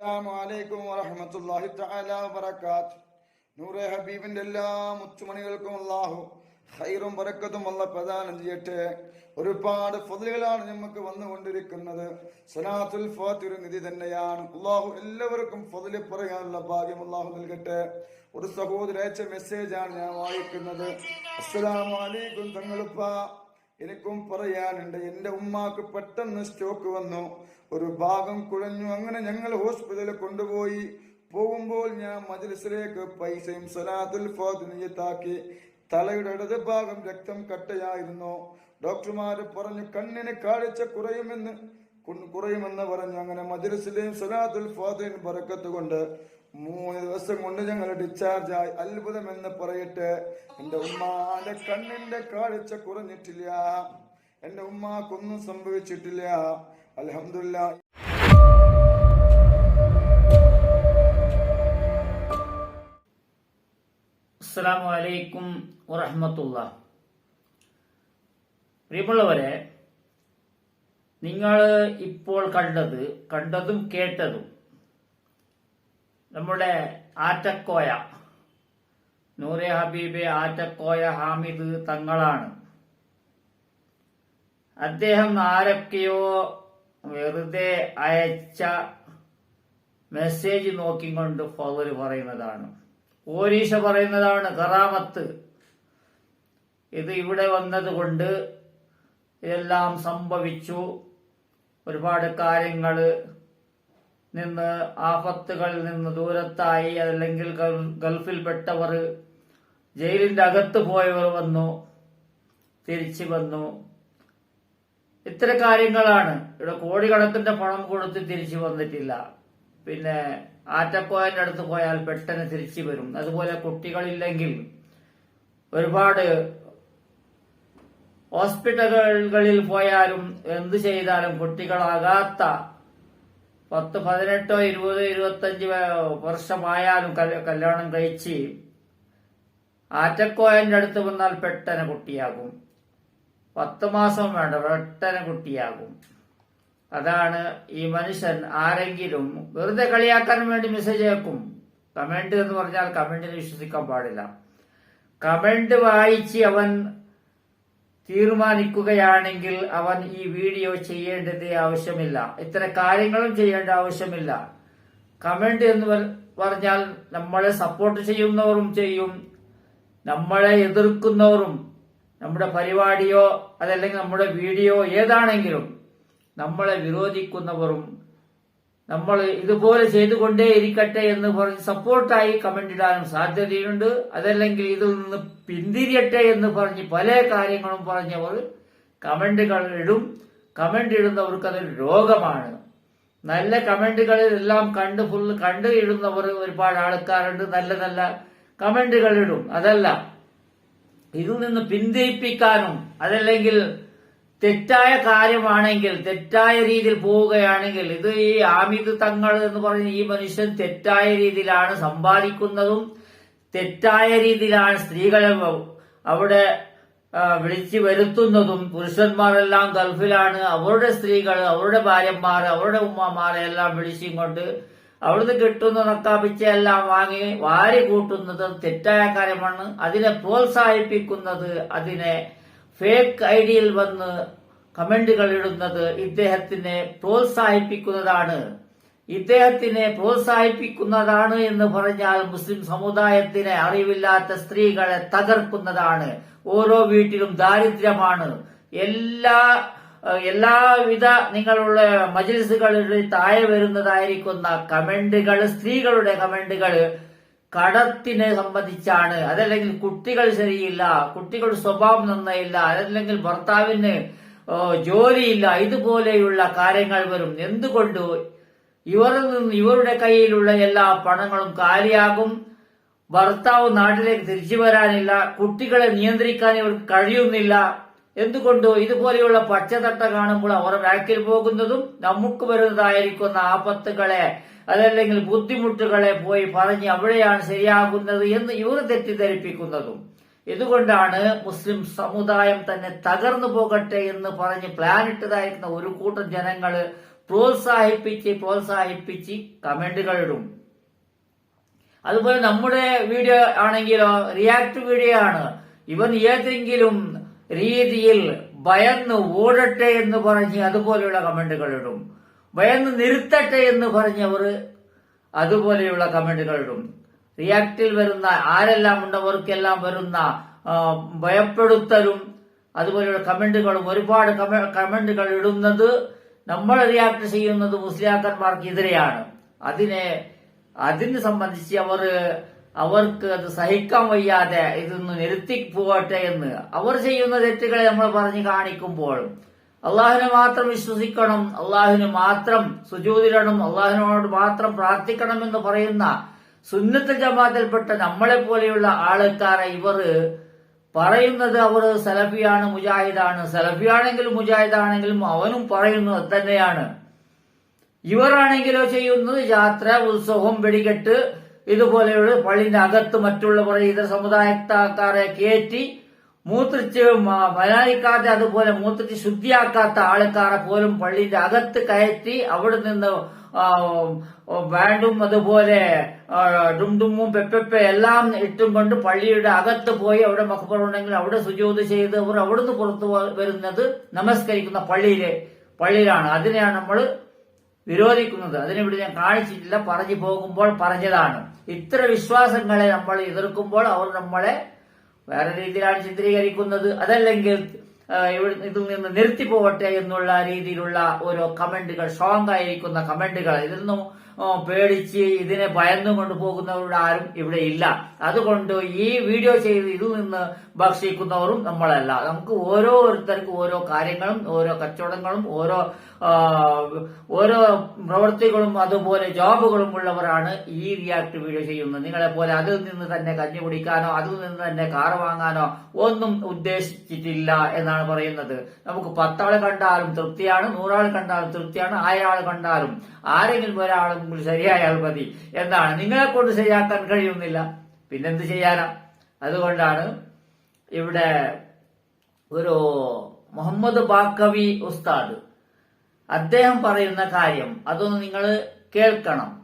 അസ്സലാമു അലൈക്കും വറഹ്മത്തുള്ളാഹി തആല വബറകാത്ത്. നൂറെ ഹബീബിന്റെ എല്ലാ മുത്തുമണികൾക്കും അല്ലാഹു ഖൈറും ബറക്കത്തും അല്ല പ്രദാനം ചെയ്യട്ടെ. ഒരുപാട് ഫതിലുകളാണ് നമുക്ക് വന്നുകൊണ്ടിരിക്കുന്നത്. സനാത്തുൽ ഫാത്തിരു നിധി തന്നെയാണ്. അള്ളാഹു എല്ലാവർക്കും ഫതിൽ പറയാനുള്ള ഭാഗ്യം അള്ളാഹു നൽകട്ടെ. ഒരു സഹോദര അയച്ച മെസ്സേജാണ് ഞാൻ വായിക്കുന്നത്. അസ്സലാമു അലൈക്കും തങ്ങളുപ്പ. എനിക്കും പറയാനുണ്ട് എന്റെ ഉമ്മാക്ക് പെട്ടെന്ന് സ്റ്റോക്ക് വന്നു. ഒരു ഭാഗം കുഴഞ്ഞു. അങ്ങനെ ഞങ്ങൾ ഹോസ്പിറ്റലിൽ കൊണ്ടുപോയി. പോകുമ്പോൾ ഞാൻ മജ്ലിസിലേക്ക് പൈസയും സലാത്തുൽ ഫാത്തിനിയത്താക്കി തലയുടെ ഇടത് ഭാഗം രക്തം കട്ടയായിരുന്നു. ഡോക്ടർമാർ പറഞ്ഞു കണ്ണിന് കാഴ്ച കുറയുമെന്ന് കുറയുമെന്ന് പറഞ്ഞു. അങ്ങനെ മജ്ലിസിലെയും സലാത്തുൽ ഫാത്തിൻ പറക്കത്ത് കൊണ്ട് മൂന്ന് ദിവസം കൊണ്ട് ഞങ്ങൾ ഡിസ്ചാർജ് ആയി. അത്ഭുതം എന്ന് പറയട്ടെ എന്റെ ഉമ്മാന്റെ കണ്ണിന്റെ കാഴ്ച കുറഞ്ഞിട്ടില്ല. എന്റെ ഉമ്മാക്കൊന്നും സംഭവിച്ചിട്ടില്ല. അലഹമില്ല വറഹമത്തുള്ള. പ്രിയമുള്ളവരെ നിങ്ങൾ ഇപ്പോൾ കണ്ടത് കണ്ടതും കേട്ടതും നമ്മുടെ ആറ്റക്കോയ നൂറെ ഹബീബെ ആറ്റക്കോയ ഹാമിദ് തങ്ങളാണ്. അദ്ദേഹം ആരൊക്കെയോ വെറുതെ അയച്ച മെസ്സേജ് നോക്കിക്കൊണ്ട് ഫവർ പറയുന്നതാണ്. ഓരീശ പറയുന്നതാണ് കറാമത്ത്. ഇത് ഇവിടെ വന്നതുകൊണ്ട് ഇതെല്ലാം സംഭവിച്ചു. ഒരുപാട് കാര്യങ്ങൾ നിന്ന് ആപത്തുകളിൽ നിന്ന് ദൂരത്തായി അതല്ലെങ്കിൽ ഗൾ- ഗൾഫിൽപ്പെട്ടവർ ജയിലിന്റെ അകത്ത് പോയവർ വന്നു തിരിച്ചു വന്നു. ഇത്തരം കാര്യങ്ങളാണ്. ഇവിടെ കോടിക്കണക്കിന്റെ പണം കൊടുത്ത് തിരിച്ചു വന്നിട്ടില്ല. പിന്നെ ആറ്റക്കോയന്റെ അടുത്ത് പോയാൽ പെട്ടെന്ന് തിരിച്ചു വരും. അതുപോലെ കുട്ടികളില്ലെങ്കിൽ ഒരുപാട് ഹോസ്പിറ്റലുകളിൽ പോയാലും എന്ത് ചെയ്താലും കുട്ടികളാകാത്ത പത്ത് പതിനെട്ടോ ഇരുപത് ഇരുപത്തഞ്ച് വർഷമായാലും കല്യ- കല്യാണം കഴിച്ച് ആറ്റക്കോയന്റെ അടുത്ത് വന്നാൽ പെട്ടെന്ന് കുട്ടിയാകും. പത്ത് മാസം വേണ്ട ഒരൊട്ടന കുട്ടിയാകും. അതാണ് ഈ മനുഷ്യൻ ആരെങ്കിലും വെറുതെ കളിയാക്കാൻ വേണ്ടി മെസ്സേജ് അയക്കും. കമന്റ് എന്ന് പറഞ്ഞാൽ കമന്റിനെ വിശ്വസിക്കാൻ പാടില്ല. കമന്റ് വായിച്ച് അവൻ തീരുമാനിക്കുകയാണെങ്കിൽ അവൻ ഈ വീഡിയോ ചെയ്യേണ്ടത് ആവശ്യമില്ല. ഇത്ര കാര്യങ്ങളും ചെയ്യേണ്ട ആവശ്യമില്ല. കമന്റ് എന്ന് പറഞ്ഞാൽ നമ്മളെ സപ്പോർട്ട് ചെയ്യുന്നവരും ചെയ്യും. നമ്മളെ എതിർക്കുന്നവരും നമ്മുടെ പരിപാടിയോ അതല്ലെങ്കിൽ നമ്മുടെ വീഡിയോ ഏതാണെങ്കിലും നമ്മളെ വിരോധിക്കുന്നവരും നമ്മൾ ഇതുപോലെ ചെയ്തുകൊണ്ടേ ഇരിക്കട്ടെ എന്ന് പറഞ്ഞ് സപ്പോർട്ടായി കമന്റ് ഇടാനും സാധ്യതയുണ്ട്. അതല്ലെങ്കിൽ ഇതിൽ നിന്ന് പിന്തിരിയട്ടെ എന്ന് പറഞ്ഞ് പല കാര്യങ്ങളും പറഞ്ഞവർ കമന്റുകൾ ഇടും. കമന്റ് ഇടുന്നവർക്ക് അതൊരു രോഗമാണ്. നല്ല കമന്റുകളിൽ എല്ലാം കണ്ട് ഫുള്ള് കണ്ട് ഇടുന്നവർ ഒരുപാട് ആൾക്കാരുണ്ട്. നല്ല നല്ല കമന്റുകൾ ഇടും. അതല്ല ഇതിൽ നിന്ന് പിന്തിരിപ്പിക്കാനും അതല്ലെങ്കിൽ തെറ്റായ കാര്യമാണെങ്കിൽ തെറ്റായ രീതിയിൽ പോവുകയാണെങ്കിൽ ഇത് ഈ ആമിത് തങ്ങൾ എന്ന് പറയുന്ന ഈ മനുഷ്യൻ തെറ്റായ രീതിയിലാണ് സമ്പാദിക്കുന്നതും തെറ്റായ രീതിയിലാണ് സ്ത്രീകളെ അവിടെ വിളിച്ചു വരുത്തുന്നതും പുരുഷന്മാരെല്ലാം ഗൾഫിലാണ് അവരുടെ സ്ത്രീകൾ അവരുടെ ഭാര്യമാർ അവരുടെ ഉമ്മമാരെ എല്ലാം വിളിച്ചിങ്ങോട്ട് അവിടുന്ന് കിട്ടുന്ന നക്കാപ്പിച്ച എല്ലാം വാങ്ങി വാരി കൂട്ടുന്നത് തെറ്റായ കാര്യമാണ്. അതിനെ പ്രോത്സാഹിപ്പിക്കുന്നത് അതിനെ ഫേക്ക് ഐഡിയിൽ വന്ന് കമന്റുകൾ ഇടുന്നത് ഇദ്ദേഹത്തിനെ പ്രോത്സാഹിപ്പിക്കുന്നതാണ്. ഇദ്ദേഹത്തിനെ പ്രോത്സാഹിപ്പിക്കുന്നതാണ് എന്ന് പറഞ്ഞാൽ മുസ്ലിം സമുദായത്തിനെ അറിവില്ലാത്ത സ്ത്രീകളെ തകർക്കുന്നതാണ്. ഓരോ വീട്ടിലും ദാരിദ്ര്യമാണ്. എല്ലാ എല്ലാവിധ നിങ്ങളുടെ മജിൽസുകളിൽ താഴെ വരുന്നതായിരിക്കുന്ന കമന്റുകൾ സ്ത്രീകളുടെ കമന്റുകൾ കടത്തിനെ സംബന്ധിച്ചാണ്. അതല്ലെങ്കിൽ കുട്ടികൾ ശരിയില്ല കുട്ടികളുടെ സ്വഭാവം നന്നായില്ല അതല്ലെങ്കിൽ ഭർത്താവിന് ജോലിയില്ല ഇതുപോലെയുള്ള കാര്യങ്ങൾ വരും. എന്തുകൊണ്ട്? ഇവരിൽ നിന്ന് ഇവരുടെ കയ്യിലുള്ള എല്ലാ പണങ്ങളും കാലിയാകും. ഭർത്താവ് നാട്ടിലേക്ക് തിരിച്ചു വരാനില്ല. കുട്ടികളെ നിയന്ത്രിക്കാൻ ഇവർക്ക് കഴിയുന്നില്ല. എന്തുകൊണ്ട് ഇതുപോലെയുള്ള പച്ചതട്ട കാണുമ്പോൾ അവർ ബാക്കിൽ പോകുന്നതും നമുക്ക് വരുന്നതായിരിക്കുന്ന ആപത്തുകളെ അതല്ലെങ്കിൽ ബുദ്ധിമുട്ടുകളെ പോയി പറഞ്ഞ് അവിടെയാണ് ശരിയാകുന്നത് എന്ന് ഇവർ തെറ്റിദ്ധരിപ്പിക്കുന്നതും. ഇതുകൊണ്ടാണ് മുസ്ലിം സമുദായം തന്നെ തകർന്നു പോകട്ടെ എന്ന് പറഞ്ഞ് പ്ലാൻ ഇട്ടതായിരിക്കുന്ന ഒരു കൂട്ടം ജനങ്ങൾ പ്രോത്സാഹിപ്പിച്ച് പ്രോത്സാഹിപ്പിച്ച് കമന്റുകൾ ഇടും. അതുപോലെ നമ്മുടെ വീഡിയോ ആണെങ്കിലോ റിയാക്ട് വീഡിയോ ആണ്. ഇവൻ ഏതെങ്കിലും രീതിയിൽ ഭയന്ന് ഓടട്ടെ എന്ന് പറഞ്ഞ് അതുപോലെയുള്ള കമന്റുകൾ ഇടും. ഭയന്ന് നിർത്തട്ടെ എന്ന് പറഞ്ഞവർ അതുപോലെയുള്ള കമന്റുകൾ ഇടും. റിയാക്റ്റിൽ വരുന്ന ആരെല്ലാം ഉണ്ടവർക്കെല്ലാം വരുന്ന ഭയപ്പെടുത്തലും അതുപോലെയുള്ള കമന്റുകളും ഒരുപാട് കമന്റുകൾ ഇടുന്നത് നമ്മൾ റിയാക്ട് ചെയ്യുന്നത് മുസ്ലിയാക്കന്മാർക്കെതിരെയാണ്. അതിനെ അതിന് സംബന്ധിച്ച് അവർ അവർക്ക് അത് സഹിക്കാൻ വയ്യാതെ ഇതൊന്ന് നിരുത്തി പോകട്ടെ എന്ന് അവർ ചെയ്യുന്ന തെറ്റുകളെ നമ്മൾ പറഞ്ഞു കാണിക്കുമ്പോൾ അള്ളാഹുവിനെ മാത്രം വിശ്വസിക്കണം അള്ളാഹുവിന് മാത്രം സുജൂതിരണം അള്ളാഹുവിനോട് മാത്രം പ്രാർത്ഥിക്കണം എന്ന് പറയുന്ന സുന്നത്ത് ജമാത്തിൽപ്പെട്ട നമ്മളെ പോലെയുള്ള ആൾക്കാരെ ഇവർ പറയുന്നത് അവർ സലഫിയാണ് മുജാഹിദാണ്. സലഫിയാണെങ്കിലും മുജാഹിദാണെങ്കിലും അവനും പറയുന്നത് തന്നെയാണ്. ഇവരാണെങ്കിലോ ചെയ്യുന്നത് യാത്ര ഉത്സവം വെടികെട്ട് ഇതുപോലെയുള്ള പള്ളിന്റെ അകത്ത് മറ്റുള്ളവർ ഇതര സമുദായക്കാരെ കയറ്റി മൂത്രിച്ച് മലയാളിക്കാതെ അതുപോലെ മൂത്രിച്ച് ശുദ്ധിയാക്കാത്ത ആൾക്കാരെ പോലും പള്ളിന്റെ അകത്ത് കയറ്റി അവിടെ നിന്ന് ബാൻഡും അതുപോലെ ഡുംഡുമ്മും പെപ്പെപ്പെ എല്ലാം ഇട്ടും കൊണ്ട് പള്ളിയുടെ അകത്ത് പോയി അവിടെ മക്ബർ ഉണ്ടെങ്കിൽ അവിടെ സുജോത് ചെയ്ത് അവർ അവിടുന്ന് പുറത്തു വരുന്നത് നമസ്കരിക്കുന്ന പള്ളിയിലെ പള്ളിയിലാണ്. അതിനെയാണ് നമ്മൾ വിരോധിക്കുന്നത്. അതിനിവിടെ ഞാൻ കാണിച്ചിട്ടില്ല പറഞ്ഞു പോകുമ്പോൾ പറഞ്ഞതാണ്. ഇത്ര വിശ്വാസങ്ങളെ നമ്മൾ എതിർക്കുമ്പോൾ അവർ നമ്മളെ വേറെ രീതിയിലാണ് ചിത്രീകരിക്കുന്നത്. അതല്ലെങ്കിൽ ഇതിൽ നിന്ന് നിർത്തി പോകട്ടെ എന്നുള്ള രീതിയിലുള്ള ഓരോ കമന്റുകൾ സ്ട്രോങ് ആയിരിക്കുന്ന കമന്റുകൾ ഇതൊന്നും പേടിച്ച് ഇതിനെ ഭയന്നു കൊണ്ടുപോകുന്നവരുടെ ആരും ഇവിടെ ഇല്ല. അതുകൊണ്ട് ഈ വീഡിയോ ചെയ്ത് ഇതിൽ നിന്ന് ഭക്ഷിക്കുന്നവരും നമ്മളല്ല. നമുക്ക് ഓരോരുത്തർക്കും ഓരോ കാര്യങ്ങളും ഓരോ കച്ചവടങ്ങളും ഓരോ ഓരോ പ്രവൃത്തികളും അതുപോലെ ജോബുകളും ഉള്ളവരാണ് ഈ റിയാക്ട് വീഡിയോ ചെയ്യുന്നത്. നിങ്ങളെ പോലെ അതിൽ നിന്ന് തന്നെ കഞ്ഞി കുടിക്കാനോ അതിൽ നിന്ന് തന്നെ കാർ വാങ്ങാനോ ഒന്നും ഉദ്ദേശിച്ചിട്ടില്ല എന്നാണ് പറയുന്നത്. നമുക്ക് പത്താൾ കണ്ടാലും തൃപ്തിയാണ് നൂറാൾ കണ്ടാലും തൃപ്തിയാണ് ആയിരം ആൾ കണ്ടാലും. ആരെങ്കിലും ഒരാളും ശരിയായാൽ മതി എന്നാണ്. നിങ്ങളെ കൊണ്ട് ശരിയാക്കാൻ കഴിയുന്നില്ല. പിന്നെന്ത് ചെയ്യാനാ? അതുകൊണ്ടാണ് ഇവിടെ ഒരു മുഹമ്മദ് ബാക്കവി ഉസ്താദ് അദ്ദേഹം പറയുന്ന കാര്യം അതൊന്ന് നിങ്ങൾ കേൾക്കണം.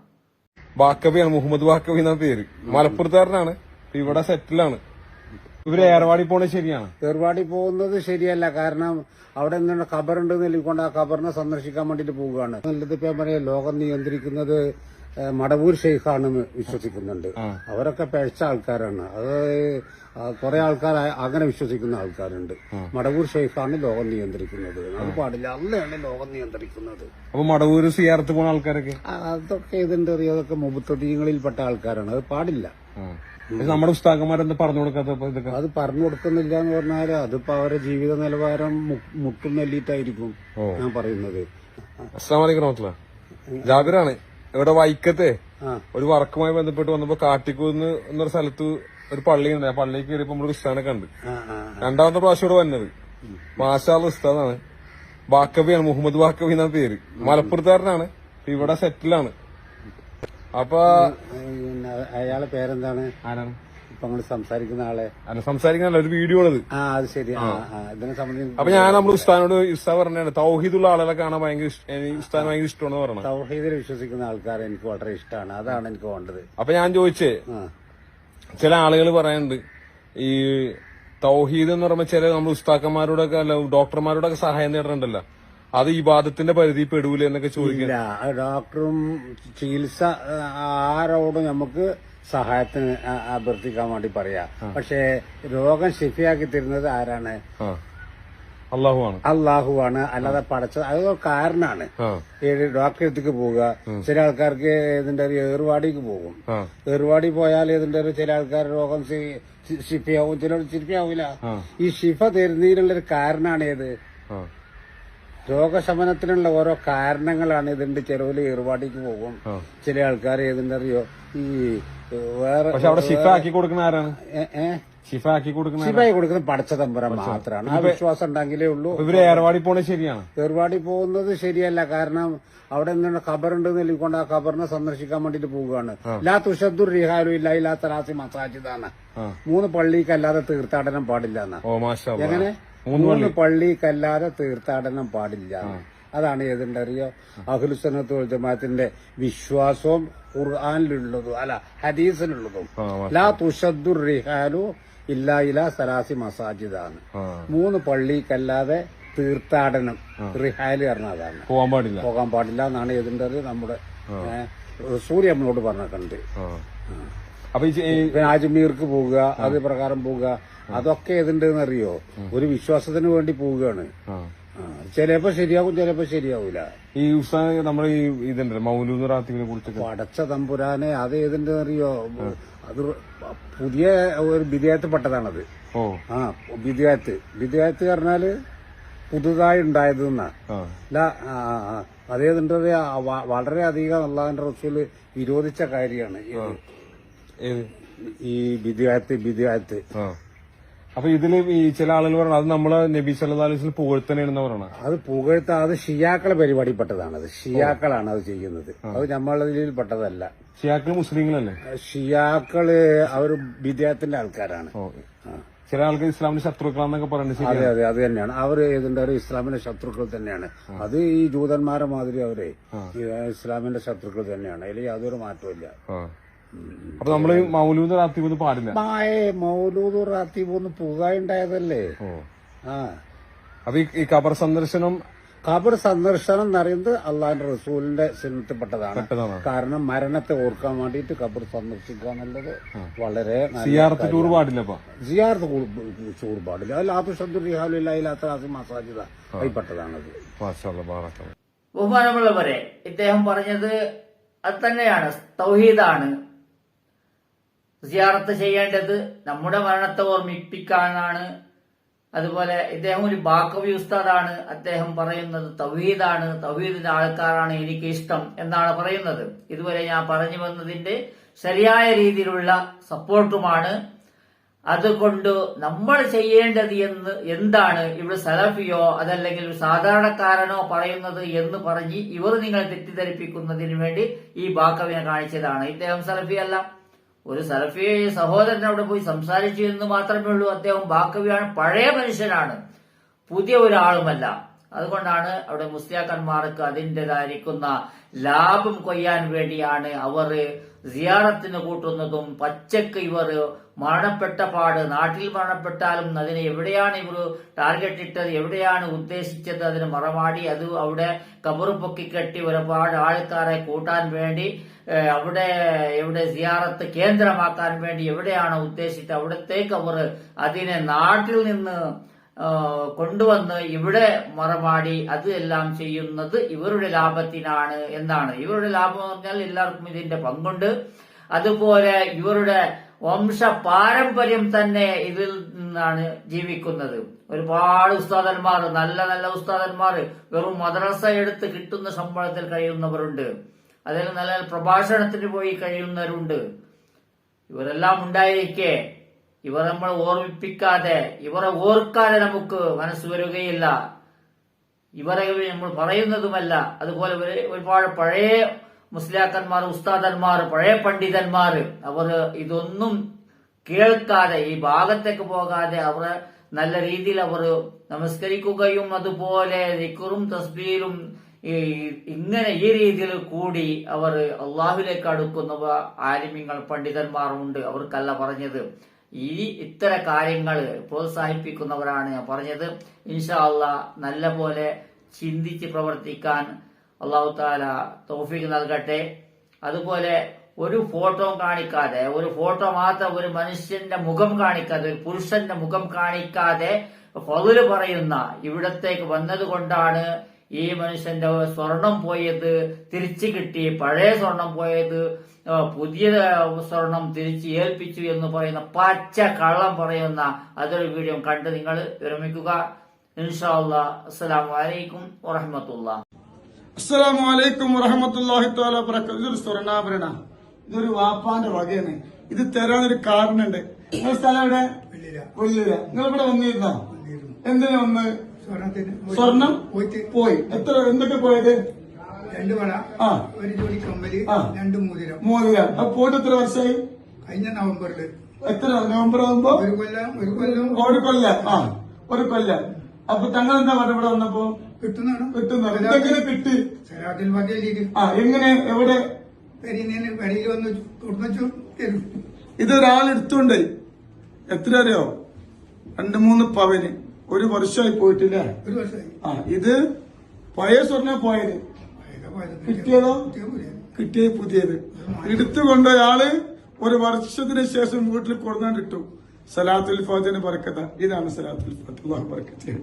വാക്കബിയാണ് മുഹമ്മദ് വാക്കബി എന്ന പേര്. മലപ്പുറത്തുകാരനാണ്. ഇവിടെ സെറ്റിലാണ്. ഇവർ ഏർവാടി പോണത് ശരിയാണ്. ഏർവാടി പോകുന്നത് ശരിയല്ല. കാരണം അവിടെ എന്താണ് ഖബറുണ്ട് നൽകിക്കൊണ്ട് ആ ഖബറിനെ സന്ദർശിക്കാൻ വേണ്ടിട്ട് പോവുകയാണ്. നല്ലത് ഇപ്പൊ പറയാം ലോകം നിയന്ത്രിക്കുന്നത് മടവൂർ ഷെയ്ഖാണെന്ന് വിശ്വസിക്കുന്നുണ്ട്. അവരൊക്കെ പഴച്ച ആൾക്കാരാണ്. അത് കുറെ ആൾക്കാർ അങ്ങനെ വിശ്വസിക്കുന്ന ആൾക്കാരുണ്ട്. മടവൂർ ഷെയ്ഖാണ് ലോകം നിയന്ത്രിക്കുന്നത്. അത് പാടില്ല. അല്ലയാണ് ലോകം നിയന്ത്രിക്കുന്നത്. അപ്പൊ മടവൂർ സിയാർത്ത് പോണ ആൾക്കാരൊക്കെ? അതൊക്കെ ഇതിന്റെ അതൊക്കെ മുബത്തൊടിയങ്ങളിൽപ്പെട്ട ആൾക്കാരാണ്. അത് പാടില്ല. നമ്മുടെ ഉസ്താക്കന്മാരെന്താ പറഞ്ഞു കൊടുക്കാത്ത അത് പറഞ്ഞു കൊടുക്കുന്നില്ല എന്ന് പറഞ്ഞാൽ അതിപ്പോ അവരുടെ ജീവിത നിലവാരം മുട്ടും നെല്ലിട്ടായിരിക്കും ഞാൻ പറയുന്നത്. ജാബിറാണ്. ഇവിടെ വൈക്കത്തെ? ഒരു വർക്കുമായി ബന്ധപ്പെട്ട് വന്നപ്പോ കാട്ടിക്കൂന്ന് എന്നൊരു സ്ഥലത്ത് ഒരു പള്ളി ഉണ്ട് ആ പള്ളിയിൽ കയറിയപ്പോ നമ്മൾ ആ ആ രണ്ടാമത്തെ പ്രാവശ്യം ഇവിടെ വന്നത്. മാഷാൾ ഉസ്താദാണ്. ബാക്കബിയാണ് മുഹമ്മദ് ബാക്കബി എന്നാണ് പേര്. മലപ്പുറത്തുകാരനാണ്. ഇവിടെ സെറ്റിലാണ് അപ്പൊ അയാളെ പേരെന്താണ്? ആരാണ്? ഇപ്പൊ നിങ്ങൾ സംസാരിക്കുന്ന ആളെ. അല്ല സംസാരിക്കാനല്ല ഒരു വീഡിയോ ആണത് ആ അത് ശരി. ആ ആ. ഇതിനെ സംബന്ധിച്ച് അപ്പൊ ഞാൻ നമ്മുടെ ഉസ്താനോട് ഉസ്താ പറഞ്ഞാണ് തൗഹീദുള്ള ആളുകളെ കാണാൻ ഭയങ്കര ഇഷ്ട- എനിക്ക് ഉസ്താൻ ഭയങ്കര ഇഷ്ടമാണെന്ന് പറയണം തൗഹീദിൽ വിശ്വസിക്കുന്ന ആൾക്കാരെ എനിക്ക് വളരെ ഇഷ്ടമാണ്. അതാണ് എനിക്ക് വേണ്ടത്. അപ്പൊ ഞാൻ ചോദിച്ചേ ആ. ചില ആളുകൾ പറയുന്നുണ്ട് ഈ തൗഹീദ് എന്ന് പറയുമ്പോ ചില നമ്മൾ ഉസ്താക്കന്മാരോടൊക്കെ അല്ല ഡോക്ടർമാരോടൊക്കെ സഹായം നേടണ്ടല്ലോ. അത് ഈ വാദത്തിന്റെ പരിധി പെടൂലേ എന്നൊക്കെ ചോദിക്കുന്നത് ഇല്ല ആ ഡോക്ടറും ചികിത്സ ആ, ആരോടും നമുക്ക് സഹായത്തിന് അഭ്യർത്ഥിക്കാൻ വേണ്ടി പറയാ. പക്ഷേ രോഗം ശിഫിയാക്കി തരുന്നത് ആരാണ്? അള്ളാഹുവാണ്. അള്ളാഹുവാണ്. അല്ലാതെ പടച്ചത് അത് കാരണാണ്. ഡോക്ടറെ അടുത്തേക്ക് പോവുക. ചില ആൾക്കാർക്ക് ഇതിന്റെ ഒരു ഏറുവാടിക്ക് പോകും. ഏറുവാടി പോയാൽ ഇതിന്റെ ഒരു ചില ആൾക്കാർ രോഗം ശിഫിയാവും. ചിലർ ശിഫയാവില്ല. ഈ ശിഫ തരുന്നതിനുള്ള ഒരു കാരണമാണ് ഏത് രോഗശമനത്തിനുള്ള ഓരോ കാരണങ്ങളാണ് ഇതിന്റെ ചെലവിൽ ഏറുവാടിക്ക് പോകും. ചില ആൾക്കാർ ഏതിന്റെ അറിയോ ഈ വേറെ പക്ഷെ അവിടെ ഷിഫ ആക്കി കൊടുക്കുന്ന ആരാണ്? ശിഫാക്കി ആക്കി കൊടുക്കുന്ന? ശിഫായി കൊടുക്കുന്നത് പടച്ച തമ്പുരാൻ മാത്രമാണ് ആ വിശ്വാസം ഉണ്ടെങ്കിലേ ഉള്ളൂ. ഇവർ ഏർവാടി പോണത് ശരിയാണ്. ഏർവാടി പോകുന്നത് ശരിയല്ല. കാരണം അവിടെ എന്താണ് ഖബറുണ്ട് നൽകിക്കൊണ്ട് ആ ഖബറിനെ സന്ദർശിക്കാൻ വേണ്ടിട്ട് പോവുകയാണ്. ലാ തുഷദ്ദുർ റിഹാലു ഇല്ല ഇല്ലാത്ത റാസി മസാജിദാണ്. മൂന്ന് പള്ളിക്കല്ലാതെ തീർത്ഥാടനം പാടില്ല എന്നാ. എങ്ങനെ? മൂന്ന് പള്ളി. കല്ലാതെ തീർത്ഥാടനം പാടില്ല. അതാണ് ഏതുണ്ട് അറിയോ അഖിലുസനത്ത് ജമാഅത്തിന്റെ വിശ്വാസവും ഖുർആാനിലുള്ളതും അല്ല ഹദീസിലുള്ളതും ലാ തുഷദ്ദുർ റിഹാലു ഇല്ലാ ഇല സലാസി മസാജിദാണ്. ആണ് മൂന്ന് പള്ളിക്കല്ലാതെ തീർത്ഥാടനം റിഹാൽ പറഞ്ഞ അതാണ്. പോകാൻ പാടില്ല. പോകാൻ പാടില്ല എന്നാണ് ഏതുണ്ടത് നമ്മുടെ സൂര്യ നമ്മളോട് പറഞ്ഞിട്ടുണ്ട്. അപ്പൊ ഈ അജ്മീർക്ക് പോവുക അത് പ്രകാരം പോവുക അതൊക്കെ ഏതുണ്ടെന്ന് അറിയോ? ഒരു വിശ്വാസത്തിന് വേണ്ടി പോവുകയാണ്. ചിലപ്പോ ശരിയാവും ചിലപ്പോ ശരിയാവൂല. ഈ ഉസ്താദ് നമ്മുടെ ഈ ഇതുണ്ട് മൗലൂദ് റാത്തിബിനെ കുറിച്ച് പടച്ച തമ്പുരാനെ അത് ഏതുണ്ടെന്ന് അറിയോ? അത് പുതിയ ഒരു വിധേയത്തിൽപ്പെട്ടതാണത് ഓ. ആ വിദ്യാത്ത് വിദ്യാത്ത് പറഞ്ഞാൽ പുതുതായി ഉണ്ടായത് എന്നാ ആ. അല്ല ആ, ആ, ആ. അതേതുണ്ട് വളരെ അധികം അള്ളാഹിന്റെ റസൂൽ വിരോധിച്ച കാര്യമാണ് ഈ വിദ്യാർത്ഥി ആ. അപ്പൊ ഇതിൽ ഈ ചില ആളുകൾ പറയണം അത് നമ്മളെ നബി വസല്ലം പുകഴ്ത്തനെയാണെന്ന് പറയണം അത് പുകഴ്ത്ത അത് ഷിയാക്കളെ പരിപാടിപ്പെട്ടതാണ്. അത് ഷിയാക്കളാണ് അത് ചെയ്യുന്നത്. അത് നമ്മളതിൽ പെട്ടതല്ല ഷിയാക്കൾ മുസ്ലിങ്ങളല്ലേ? ഷിയാക്കൾ അവർ വിദ്യാത്തിന്റെ ആൾക്കാരാണ്. ചില ആൾക്കാർ ഇസ്ലാമിന്റെ ശത്രുക്കളാന്നൊക്കെ പറയുന്നത് അതെ അതെ അത് തന്നെയാണ്. അവർ അവർ ഇസ്ലാമിന്റെ ശത്രുക്കൾ തന്നെയാണ്. അത് ഈ ജൂതന്മാരെ മാതിരി അവരെ ഇസ്ലാമിന്റെ ശത്രുക്കൾ തന്നെയാണ്. അതിൽ യാതൊരു മാറ്റവും ആ. അപ്പൊ നമ്മൾ മൗലൂദ് റാത്തിബ് പാടില്ല? മായേ മൗലൂദ് റാത്തീബ് ഒന്ന് പുകയുണ്ടായതല്ലേ ഉണ്ടായതല്ലേ? ആ. അപ്പൊ ഈ- കബർ ഖബർ സന്ദർശനം? ഖബർ സന്ദർശനം എന്ന് പറയുന്നത് അള്ളാഹിന്റെ റസൂലിന്റെ സിനിമത്തിൽപ്പെട്ടതാണ് കാരണം മരണത്തെ ഓർക്കാൻ വേണ്ടിയിട്ട് ഖബർ സന്ദർശിക്കുക എന്നുള്ളത് വളരെ ടൂർ പാടില്ല സിയാർത്ത് ചൂട് പാടില്ല. മസാജിദ അതിൽപ്പെട്ടതാണത്. ബഹുമാനമുള്ളവരെ ഇദ്ദേഹം പറഞ്ഞത് അത് തന്നെയാണ് തൗഹീദാണ്. സിയാറത്ത് ചെയ്യേണ്ടത് നമ്മുടെ മരണത്തെ ഓർമ്മിപ്പിക്കാനാണ്. അതുപോലെ ഇദ്ദേഹം ഒരു ബാക്കവി ഉസ്താദാണ്. അദ്ദേഹം പറയുന്നത് തവീദാണ് തവീദിന്റെ ആൾക്കാരാണ് എനിക്ക് ഇഷ്ടം എന്നാണ് പറയുന്നത്. ഇതുവരെ ഞാൻ പറഞ്ഞു വന്നതിന്റെ ശരിയായ രീതിയിലുള്ള സപ്പോർട്ടുമാണ്. അതുകൊണ്ട് നമ്മൾ ചെയ്യേണ്ടത് എന്ന് എന്താണ്? ഇവിടെ സലഫിയോ അതല്ലെങ്കിൽ സാധാരണക്കാരനോ പറയുന്നത് എന്ന് പറഞ്ഞ് ഇവർ നിങ്ങളെ തെറ്റിദ്ധരിപ്പിക്കുന്നതിന് വേണ്ടി ഈ ബാക്കവിനെ കാണിച്ചതാണ്. ഇദ്ദേഹം സലഫി അല്ല. ഒരു സലഫി സഹോദരൻ അവിടെ പോയി സംസാരിച്ചു എന്ന് മാത്രമേ ഉള്ളൂ. അദ്ദേഹം ബാക്കവിയാണ്. പഴയ മനുഷ്യനാണ്. പുതിയ ഒരാളുമല്ല. അതുകൊണ്ടാണ് അവിടെ മുസ്ലിയാക്കന്മാർക്ക് അതിന്റെതായിരിക്കുന്ന ലാഭം കൊയ്യാൻ വേണ്ടിയാണ് അവർ സിയാറത്തിന് കൂട്ടുന്നതും പച്ചക്ക് ഇവർ മരണപ്പെട്ട പാട് നാട്ടിൽ മരണപ്പെട്ടാലും അതിനെ എവിടെയാണ് ഇവർ ടാർഗറ്റ് ഇട്ടത് എവിടെയാണ് ഉദ്ദേശിച്ചത് അതിന് മറമാടി അത് അവിടെ കബറ് പൊക്കിക്കെട്ടി ഒരുപാട് ആൾക്കാരെ കൂട്ടാൻ വേണ്ടി അവിടെ എവിടെ സിയാറത്ത് കേന്ദ്രമാക്കാൻ വേണ്ടി എവിടെയാണ് ഉദ്ദേശിച്ചത്? അവിടത്തേക്ക് അവർ അതിനെ നാട്ടിൽ നിന്ന് കൊണ്ടുവന്ന് ഇവിടെ മറമാടി അത് എല്ലാം ചെയ്യുന്നത് ഇവരുടെ ലാഭത്തിനാണ് എന്നാണ്. ഇവരുടെ ലാഭം എന്ന് പറഞ്ഞാൽ എല്ലാവർക്കും ഇതിന്റെ പങ്കുണ്ട്. അതുപോലെ ഇവരുടെ വംശ പാരമ്പര്യം തന്നെ ഇതിൽ നിന്നാണ് ജീവിക്കുന്നത്. ഒരുപാട് ഉസ്താദന്മാർ നല്ല നല്ല ഉസ്താദന്മാർ വെറും മദ്രസ എടുത്ത് കിട്ടുന്ന ശമ്പളത്തിൽ കഴിയുന്നവരുണ്ട്. അതിൽ നല്ല പ്രഭാഷണത്തിന് പോയി കഴിയുന്നവരുണ്ട്. ഇവരെല്ലാം ഉണ്ടായിരിക്കെ. ഇവർ നമ്മൾ ഓർമ്മിപ്പിക്കാതെ ഇവരെ ഓർക്കാതെ നമുക്ക് മനസ്സ് വരികയില്ല. ഇവരെ നമ്മൾ പറയുന്നതുമല്ല. അതുപോലെ ഒരു- ഒരുപാട് പഴയ മുസ്ലിയാക്കന്മാർ ഉസ്താദന്മാർ പഴയ പണ്ഡിതന്മാർ അവർ ഇതൊന്നും കേൾക്കാതെ ഈ ഭാഗത്തേക്ക് പോകാതെ അവരെ നല്ല രീതിയിൽ അവർ നമസ്കരിക്കുകയും അതുപോലെ ദിക്കറും തസ്ബീലും ഇങ്ങനെ ഈ രീതിയിൽ കൂടി അവർ അള്ളാഹുലേക്ക് അടുക്കുന്നവ ആലിമ്യങ്ങൾ പണ്ഡിതന്മാർ ഉണ്ട്. അവർക്കല്ല പറഞ്ഞത്. ഈ ഇത്തരം കാര്യങ്ങൾ പ്രോത്സാഹിപ്പിക്കുന്നവരാണ് ഞാൻ പറഞ്ഞത്. ഇൻഷാ നല്ല പോലെ ചിന്തിച്ച് പ്രവർത്തിക്കാൻ അള്ളാഹു താല തൗഫീഖ് നൽകട്ടെ. അതുപോലെ ഒരു ഫോട്ടോ കാണിക്കാതെ ഒരു ഫോട്ടോ മാത്രം ഒരു മനുഷ്യന്റെ മുഖം കാണിക്കാതെ ഒരു പുരുഷന്റെ മുഖം കാണിക്കാതെ ഫതിൽ പറയുന്ന ഇവിടത്തേക്ക് വന്നത് കൊണ്ടാണ് ഈ മനുഷ്യന്റെ സ്വർണം പോയത് തിരിച്ചു കിട്ടി പഴയ സ്വർണം പോയത് പുതിയ സ്വർണം തിരിച്ച് ഏൽപ്പിച്ചു എന്ന് പറയുന്ന പച്ച കള്ളം പറയുന്ന അതൊരു വീഡിയോ കണ്ട് നിങ്ങൾ വിരമിക്കുക. ഇൻഷാ അസ്സലാം വലൈക്കും വറഹമത്തുള്ള അസ്സലാം വലൈക്കും വബറകാതുഹു. ഇതൊരു സ്വർണാഭരണ. ഇതൊരു വാപ്പാന്റെ വകയാണ്. ഇത് തരാനൊരു കാരണുണ്ട് നിങ്ങൾ സ്ഥലം എവിടെ? വെള്ളില നിങ്ങൾ ഇവിടെ വന്നിരുന്നോ. എന്തിനാ വന്ന്? സ്വർണം? പോയി. എത്ര എന്തൊക്കെ പോയത്? രണ്ട് വള ആ. ഒരു ജോഡി കമ്മൽ ആ. രണ്ട് മോതിരം. മോതിരം. അപ്പൊ പോയിട്ട് എത്ര വർഷമായി? കഴിഞ്ഞ നവംബറിൽ എത്ര? നവംബർ ആകുമ്പോ ഒരു കൊല്ലം ഒരു കൊല്ലം. ഒരു കൊല്ലം. ആ. ഒരു കൊല്ലം. അപ്പൊ തങ്ങൾ എന്താ പറഞ്ഞ ഇവിടെ വന്നപ്പോ? കിട്ടുന്നതാണ് കിട്ടുന്നതാണ് കിട്ടി പതിയിലേക്ക് ആ എങ്ങനെ? എവിടെ? പെരിയിൽ വന്ന് കൊടുന്നു തരും. എത്ര അറിയോ? രണ്ട് മൂന്ന് പവന്. ഒരു വർഷമായി പോയിട്ടില്ലേ? ഒരു വർഷമായി. ആ ഇത് പഴയ സ്വർണ പോയത്. കിട്ടിയതോ? കിട്ടിയ പുതിയ. കിട്ടിയ പുതിയത്. എടുത്തുകൊണ്ട് ആൾ ഒരു വർഷത്തിന് ശേഷം വീട്ടിൽ കൊടുക്കാൻ കിട്ടും സലാത്തുൽ ഫാത്തിന് പറക്കത്ത. ഇതാണ് സലാത്തുൽ ഫാത്ത് അള്ളാഹു